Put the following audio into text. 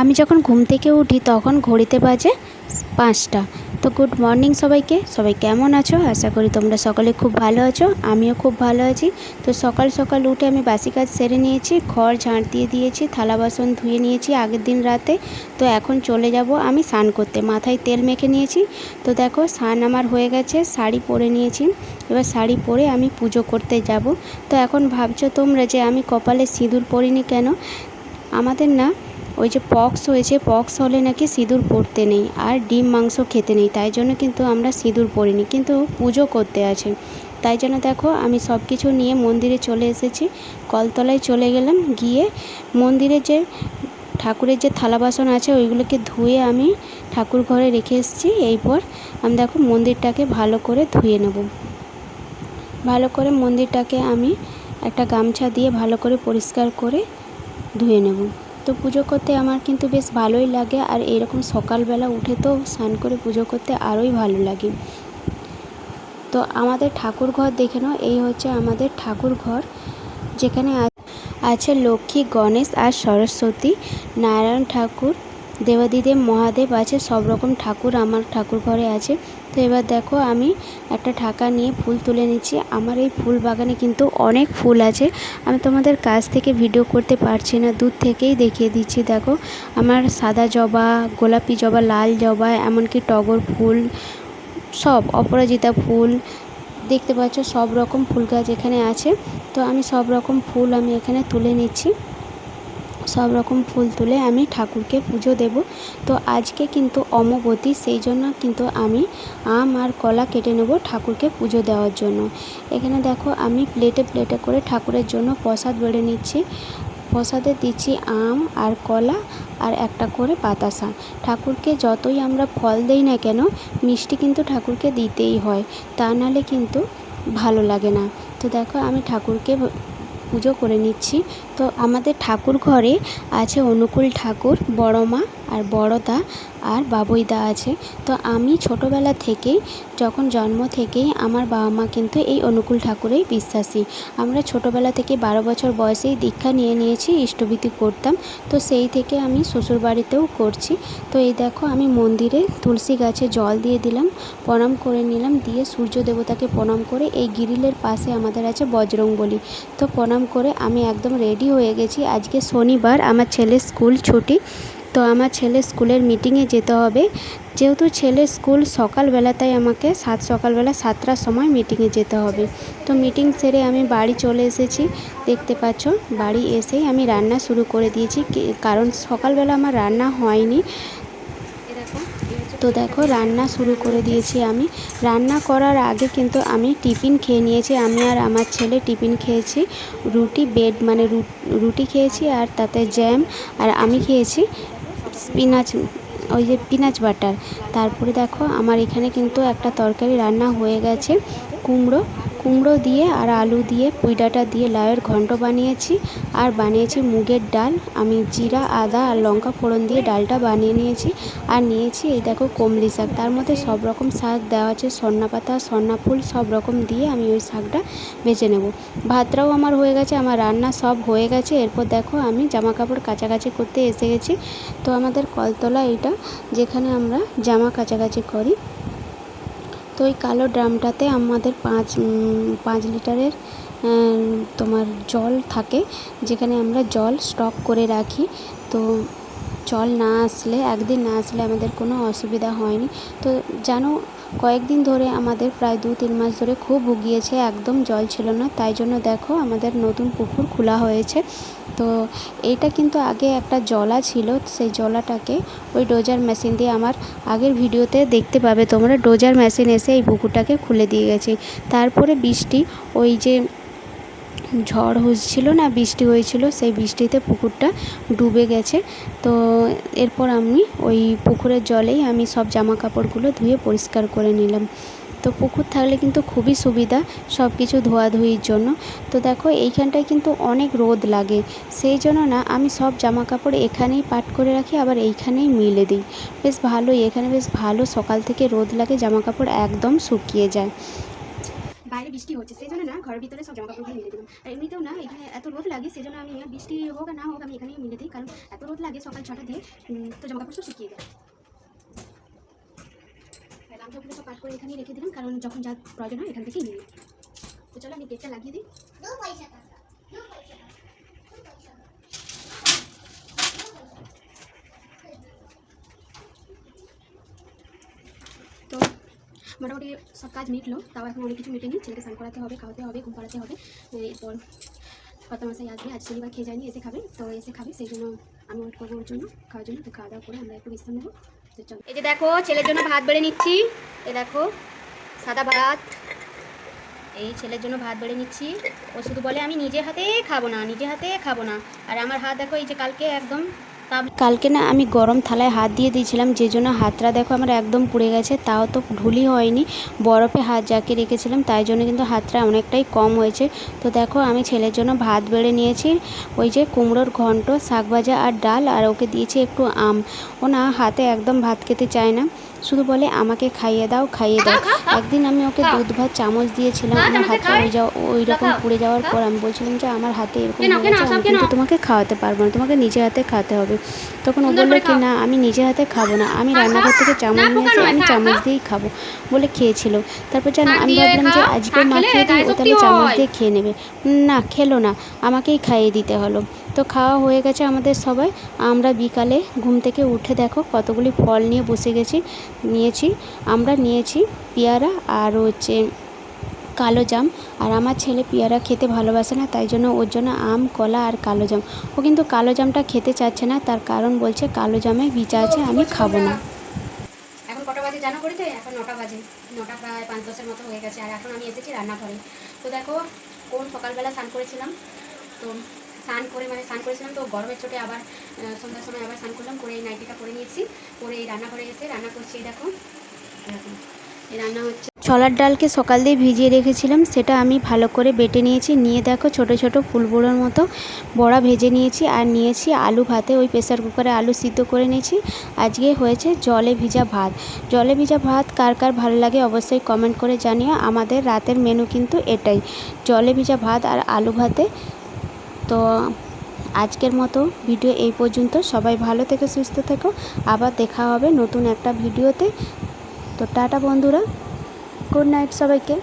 আমি যখন ঘুম থেকে উঠি তখন ঘড়িতে বাজে পাঁচটা। তো গুড মর্নিং সবাইকে। সবাই কেমন আছো? আশা করি তোমরা সকলে খুব ভালো আছো। আমিও খুব ভালো আছি। তো সকাল সকাল উঠে আমি বাসি কাজ সেরে নিয়েছি ঘর ঝাঁট দিয়ে দিয়েছি, থালা বাসন ধুয়ে নিয়েছি আগের দিন রাতে। তো এখন চলে যাব আমি স্নান করতে। মাথায় তেল মেখে নিয়েছি। তো দেখো স্নান আমার হয়ে গেছে, শাড়ি পরে নিয়েছি। এবার শাড়ি পরে আমি পুজো করতে যাব। তো এখন ভাবছ তোমরা যে আমি কপালে সিঁদুর পরিনি কেন? আমাদের না ওই যে পক্স হয়েছে, পক্স হলে নাকি সিঁদুর পরতে নেই আর ডিম মাংস খেতে নেই, তাই জন্য কিন্তু আমরা সিঁদুর পরিনি। কিন্তু পুজো করতে আছে। তাই জন্য দেখো আমি সব কিছু নিয়ে মন্দিরে চলে এসেছি। কলতলায় চলে গেলাম, গিয়ে মন্দিরে যে ঠাকুরের যে থালা বাসন আছে ওইগুলোকে ধুয়ে আমি ঠাকুর ঘরে রেখে এসেছি। এরপর আমি দেখো মন্দিরটাকে ভালো করে ধুয়ে নেব। ভালো করে মন্দিরটাকে আমি একটা গামছা দিয়ে ভালো করে পরিষ্কার করে ধুয়ে নেব। তো পুজো করতে আমার কিন্তু বেশ ভালোই লাগে আর এরকম সকালবেলা উঠে তো স্নান করে পুজো করতে আরোই ভালো লাগে। তো আমাদের ঠাকুর ঘর দেখে নাও, এই হচ্ছে আমাদের ঠাকুর ঘর। যেখানে আছে লক্ষ্মী, গণেশ আর সরস্বতী, নারায়ণ ঠাকুর, দেবাদিদেব, মহাদেব আছে, সব রকম ঠাকুর আমার ঠাকুর ঘরে আছে। তো এবার দেখো আমি একটা ঢাকা নিয়ে ফুল তুলে নিচ্ছি। আমার এই ফুল বাগানে কিন্তু অনেক ফুল আছে। আমি তোমাদের কাছ থেকে ভিডিও করতে পারছি না, দূর থেকেই দেখিয়ে দিচ্ছি। দেখো, আমার সাদা জবা, গোলাপি জবা, লাল জবা, এমনকি টগর ফুল, সব অপরাজিতা ফুল, দেখতে পাচ্ছ সব রকম ফুল গাছ এখানে আছে। তো আমি সব রকম ফুল আমি এখানে তুলে নিচ্ছি। সব রকম ফুল তুলে আমি ঠাকুরকে পুজো দেব। তো আজকে কিন্তু অমাবতী, সেই জন্য কিন্তু আমি আম আর কলা কেটে নেব ঠাকুরকে পুজো দেওয়ার জন্য। এখানে দেখো আমি প্লেটে প্লেটে করে ঠাকুরের জন্য প্রসাদ বেড়ে নিচ্ছি। প্রসাদে দিচ্ছি আম আর কলা আর একটা করে বাতাসা। ঠাকুরকে যতই আমরা ফল দেই না কেন, মিষ্টি কিন্তু ঠাকুরকে দিতেই হয়। তা নাহলে কিন্তু ভালো লাগে না। তো দেখো আমি ঠাকুরকে পুজো করে নিচ্ছি। তো আমাদের ঠাকুর ঘরে আছে অনুকূল ঠাকুর, বড় মা আর বড়দা আর বাবুইদা আছে। তো আমি ছোটোবেলা থেকেই, যখন জন্ম থেকেই আমার বাবা মা কিন্তু এই অনুকূল ঠাকুরেই বিশ্বাসী। আমরা ছোটোবেলা থেকে বারো বছর বয়সেই দীক্ষা নিয়ে নিয়েছি, ইষ্টভীতি করতাম। তো সেই থেকে আমি শ্বশুরবাড়িতেও করছি। তো এই দেখো, আমি মন্দিরে তুলসী গাছে জল দিয়ে দিলাম, প্রণাম করে নিলাম, দিয়ে সূর্য দেবতাকে প্রণাম করে এই গিরিলের পাশে আমাদের আছে বজরংবলী। তো প্রণাম করে আমি একদম রেডি হয়ে গেছি। আজকে শনিবার আমার ছেলের স্কুল ছুটি। তো আমার ছেলে স্কুলের মিটিংয়ে যেতে হবে। যেহেতু ছেলে স্কুল সকালবেলা, তাই আমাকে সাত সকালবেলা সাতটার সময় মিটিংয়ে যেতে হবে। তো মিটিং সেরে আমি বাড়ি চলে এসেছি। দেখতে পাচ্ছ, বাড়ি এসেই আমি রান্না শুরু করে দিয়েছি। কারণ সকালবেলা আমার রান্না হয়নি। তো দেখো, রান্না শুরু করে দিয়েছি আমি। রান্না করার আগে কিন্তু আমি টিফিন খেয়ে নিয়েছি। আমি আর আমার ছেলে টিফিন খেয়েছি। রুটি, বেড মানে রুটি খেয়েছি আর তাতে জ্যাম। আর আমি খেয়েছি স্পিনাচ, ওই যে পিনাচ বাটার। তারপরে দেখো, আমার এখানে কিন্তু একটা তরকারি রান্না হয়ে গেছে। কুমড়ো কুমড়ো দিয়ে আর আলু দিয়ে পুঁই ডাঁটা দিয়ে লাউয়ের ঘন্ট বানিয়েছি। আর বানিয়েছি মুগের ডাল। আমি জিরা, আদা আর লঙ্কা ফোড়ন দিয়ে ডালটা বানিয়ে নিয়েছি। আর নিয়েছি এই দেখো কমলি শাক। তার মধ্যে সব রকম শাক দেওয়া আছে, সন্না পাতা, সন্না ফুল সব রকম দিয়ে আমি ওই শাকটা বেছে নেব। ভাতটাও আমার হয়ে গেছে, আমার রান্না সব হয়ে গেছে। এরপর দেখো আমি জামা কাপড় কাচাকাচি করতে এসে গেছি। তো আমাদের কলতলা এটা যেখানে আমরা জামা কাছাকাছি করি। তো ওই কালো ড্রামটাতে আমাদের পাঁচ পাঁচ লিটারের তোমার জল থাকে, যেখানে আমরা জল স্টক করে রাখি। তো জল না আসলে, একদিন না আসলে আমাদের কোনো অসুবিধা হয়নি। তো জানো, কয়েকদিন ধরে আমাদের প্রায় দু তিন মাস ধরে খুব ভুগিয়েছে, একদম জল ছিল না। তাই জন্য দেখো, আমাদের নতুন পুকুর খোলা হয়েছে। তো এইটা কিন্তু আগে একটা জলা ছিল, সেই জলাটাকে ওই ডোজার মেশিন দিয়ে আমার আগের ভিডিওতে দেখতে পাবে তোমরা। ডোজার মেশিন এসে এই পুকুরটাকে খুলে দিয়ে গেছে। তারপরে বৃষ্টি, ওই যে ঝড় হচ্ছিল না, বৃষ্টি হয়েছিল, সেই বৃষ্টিতে পুকুরটা ডুবে গেছে। তো এরপর আমি ওই পুকুরের জলেই আমি সব জামা কাপড়গুলো ধুয়ে পরিষ্কার করে নিলাম। তো পুকুর থাকলে কিন্তু খুবই সুবিধা সব কিছু ধোয়াধুয়ির জন্য। তো দেখো, এইখানটায় কিন্তু অনেক রোদ লাগে, সেই জন্য না আমি সব জামা কাপড় এখানেই পাট করে রাখি, আবার এইখানেই মিলে দিই। বেশ ভালোই, এখানে বেশ ভালো সকাল থেকে রোদ লাগে জামা কাপড় একদম শুকিয়ে যায়। বাইরে বৃষ্টি হচ্ছে সেই জন্য না ঘরের ভিতরে সব জামা কাপড়গুলো মিলে দিলাম। আর এমনিতেও না, এখানে এত রোদ লাগে সেই জন্য আমি বৃষ্টি হোক না হোক আমি এখানেই মিলে দিই, কারণ এত রোদ লাগে সকাল ছটা দিয়ে তো জামা কাপড় সব শুকিয়ে যায় গামছাগুলো পাট করে এখানেই রেখে দিলাম, কারণ যখন যা প্রয়োজন হয় এখান থেকেই নিই তো চলো আমি কেকটা লাগিয়ে দিই তো মোটামুটি সব কাজ মিটলো, তাও এখন অনেক কিছু মিটেনি, ছেলেকে স্নান করাতে হবে, খাওয়াতে হবে, ঘুম পাড়াতে হবে। এরপর কত মাসাই আসবে, আজ শনিবার খেয়ে যায়নি, এসে খাবে, তো এসে খাবে, সেই জন্য আমি ওয়েট করব ওর জন্য, খাওয়ার জন্য তো খাওয়া দাওয়া করে আমরা একটু বিশ্রাম নেব। এই যে দেখো, ছেলের জন্য ভাত বেড়ে নিচ্ছি এ দেখো, সাদা ভাত। এই ছেলের জন্য ভাত বেড়ে নিচ্ছি। ও শুধু বলে, আমি নিজে হাতে খাব না, নিজে হাতে খাব না। আর আমার হাত দেখো, এই যে কালকে একদম কালকে না আমি গরম থালায় হাত দিয়ে দিয়েছিলাম, যে জন্য হাতটা দেখো আমার একদম পুড়ে গেছে, তাও তো ঢুলি হয়নি। বরফে হাত জাকে রেখেছিলাম, তাই জন্য কিন্তু হাতটা অনেকটাই কম হয়েছে। তো দেখো আমি ছেলের জন্য ভাত বেড়ে নিয়েছি, ওই যে কুমড়োর ঘন্ট শাক ভাজা আর ডাল, আর ওকে দিয়েছি একটু আম। ও না হাতে একদম ভাত খেতে চায় না। শুধু বলে আমাকে খাইয়ে দাও খাইয়ে দাও। একদিন আমি ওকে দুধ ভাত চামচ দিয়েছিলাম আমার হাতটা ওই যাও ওই রকম পুড়ে যাওয়ার পর আমি বলছিলাম যে আমার হাতে এরকম আমি কিন্তু তোমাকে খাওয়াতে পারব না। তোমাকে নিজে হাতে খাওয়াতে হবে। তখন ও বলল কি না আমি নিজে হাতে খাব না। আমি রান্নাঘর থেকে চামচ না, নিয়ে আসি আমি চামচ দিয়েই খাব বলে খেয়েছিল। তারপর জানো আমি ভাবলাম যে আজকে মাখিয়ে খেলে দিই ও তাহলে চামচ দিয়ে খেয়ে নেবে। না খেলো না আমাকেই খাইয়ে দিতে হলো। তো খাওয়া হয়ে গেছে আমাদের সবাই। আমরা বিকালে ঘুম থেকে উঠে দেখো কতগুলি ফল নিয়ে বসে গেছি, নিয়েছি। আমরা নিয়েছি পেয়ারা আর হচ্ছে কালো জাম। আর আমার ছেলে পেয়ারা খেতে ভালোবাসে না, তাই জন্য ওর জন্য আম, কলা আর কালো জাম। ও কিন্তু কালো জামটা খেতে চাচ্ছে না, তার কারণ বলছে কালো জামে বিচা আছে, আমি খাব না। এখন কটা বাজে এখন নটা বাজে। নটা প্রায় পাঁচ দশের মতো হয়ে গেছে। আর এখন আমি এসেছি রান্নাঘরে। তো দেখো, কোন সকালবেলা স্নান করেছিলাম? তো স্নান করে মানে স্নান করেছিলাম তো গরমের চোটে আবার সন্ধ্যার সময় আবার স্নান করলাম, করে এই নাইটিটা পরে নিয়েছি, পরে এই রান্নাঘরে এসে রান্না করছি দেখো এরকম রান্না হচ্ছে। ছোলার ডালকে সকাল দিয়ে ভিজিয়ে রেখেছিলাম, সেটা আমি ভালো করে বেটে নিয়েছি, নিয়ে দেখো ছোট ছোট ফুলগুলোর মতো বড়া ভেজে নিয়েছি, আর নিয়েছি আলু ভাতে, ওই প্রেসার কুকারে আলু সিদ্ধ করে নিয়েছি। আজকে হয়েছে জলে ভিজা ভাত। জলে ভিজা ভাত কার কার ভালো লাগে অবশ্যই কমেন্ট করে জানিও, আমাদের রাতের মেনু কিন্তু এটাই, জলে ভিজা ভাত আর আলু ভাতে। তো আজকের মতো ভিডিও এই পর্যন্ত। সবাই ভালো থেকে, সুস্থ থেকো। আবার দেখা হবে নতুন একটা ভিডিওতে। তো টাটা বন্ধুরা। গুড নাইট সবাইকে।